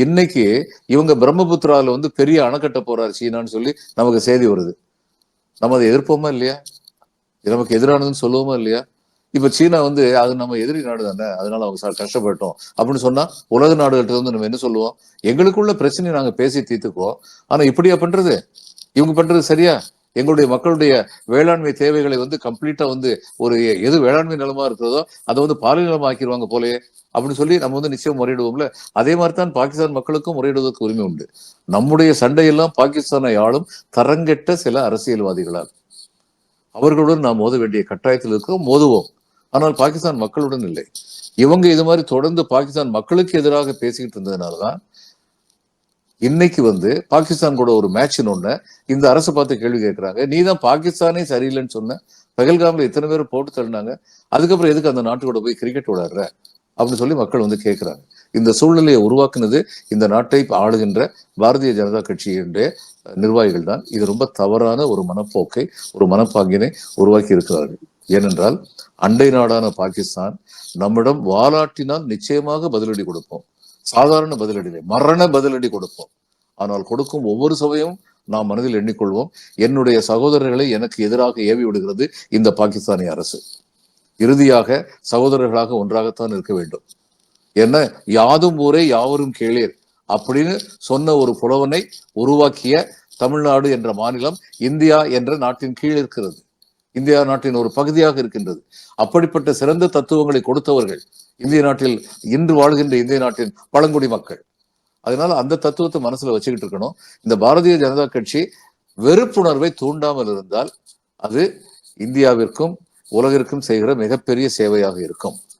இன்னைக்கு இவங்க பிரம்மபுத்திரால வந்து பெரிய அணைக்கட்ட போறாரு சீனான்னு சொல்லி நமக்கு செய்தி வருது. நம்ம அதை எதிர்ப்போமா இல்லையா? இது நமக்கு எதிரானதுன்னு சொல்லுவோமா இல்லையா? இப்ப சீனா வந்து அது நம்ம எதிரி நாடு தானே அதனால அவங்க சார் கஷ்டப்பட்டோம். அப்படின்னு சொன்னா உலக நாடுகள்கிட்ட வந்து நம்ம என்ன சொல்லுவோம்? எங்களுக்குள்ள பிரச்சனையை நாங்க பேசி தீர்த்துக்குவோம். ஆனா இப்படியா பண்றது? இவங்க பண்றது சரியா? எங்களுடைய மக்களுடைய வேளாண்மை தேவைகளை வந்து கம்ப்ளீட்டா வந்து ஒரு எது வேளாண்மை நிலமா இருக்கிறதோ அதை வந்து பாலை நிலமா ஆக்கிடுவாங்க போலயே அப்படின்னு சொல்லி நம்ம வந்து நிச்சயம் முறையிடுவோம்ல. அதே மாதிரி தான் பாகிஸ்தான் மக்களுக்கும் முறையிடுவதற்கு உரிமை உண்டு. நம்முடைய சண்டையெல்லாம் பாகிஸ்தானை ஆளும் தரங்கெட்ட சில அரசியல்வாதிகளால். அவர்களுடன் நாம் மோத வேண்டிய கட்டாயத்தில் இருக்கோம் மோதுவோம். ஆனால் பாகிஸ்தான் மக்களுடன் இல்லை. இவங்க இது மாதிரி தொடர்ந்து பாகிஸ்தான் மக்களுக்கு எதிராக பேசிக்கிட்டு இருந்ததுனாலதான் இன்னைக்கு வந்து பாகிஸ்தான் கூட ஒரு மேட்ச் ஒண்ணு இந்த அரசு பார்த்து கேள்வி கேட்குறாங்க. நீ தான் பாகிஸ்தானே சரியில்லைன்னு சொன்ன. பகல்காமில் இத்தனை பேர் போட்டு தள்ளினாங்க. அதுக்கப்புறம் எதுக்கு அந்த நாட்டு கூட போய் கிரிக்கெட் விளையாடுற? அப்படின்னு சொல்லி மக்கள் வந்து கேட்கிறாங்க. இந்த சூழ்நிலையை உருவாக்குனது இந்த நாட்டை ஆளுகின்ற பாரதிய ஜனதா கட்சியினுடைய நிர்வாகிகள் தான். இது ரொம்ப தவறான ஒரு மனப்போக்கை ஒரு மனப்பாங்கினை உருவாக்கி இருக்கிறார்கள். ஏனென்றால் அண்டை நாடான பாகிஸ்தான் நம்மிடம் வாலாட்டினால் நிச்சயமாக பதிலடி கொடுப்போம். சாதாரண பதிலடி மரண பதிலடி கொடுப்போம். ஆனால் கொடுக்கும் ஒவ்வொரு சபையும் நாம் மனதில் எண்ணிக்கொள்வோம். என்னுடைய சகோதரர்களை எனக்கு எதிராக ஏவி விடுகிறது இந்த பாகிஸ்தானிய அரசு. இறுதியாக சகோதரர்களாக ஒன்றாகத்தான் இருக்க வேண்டும். என்ன? யாதும் ஊரே யாவரும் கேளீர் அப்படின்னு சொன்ன ஒரு புலவனை உருவாக்கிய தமிழ்நாடு என்ற மாநிலம் இந்தியா என்ற நாட்டின் கீழ் இருக்கிறது. இந்தியா நாட்டின் ஒரு பகுதியாக இருக்கின்றது. அப்படிப்பட்ட சிறந்த தத்துவங்களை கொடுத்தவர்கள் இந்திய நாட்டில் இன்று வாழ்கின்ற இந்திய நாட்டின் பழங்குடி மக்கள். அதனால அந்த தத்துவத்தை மனசுல வச்சுக்கிட்டு இருக்கணும். இந்த பாரதிய ஜனதா கட்சி வெறுப்புணர்வை தூண்டாமல் இருந்தால் அது இந்தியாவிற்கும் உலகிற்கும் செய்கிற மிகப்பெரிய சேவையாக இருக்கும்.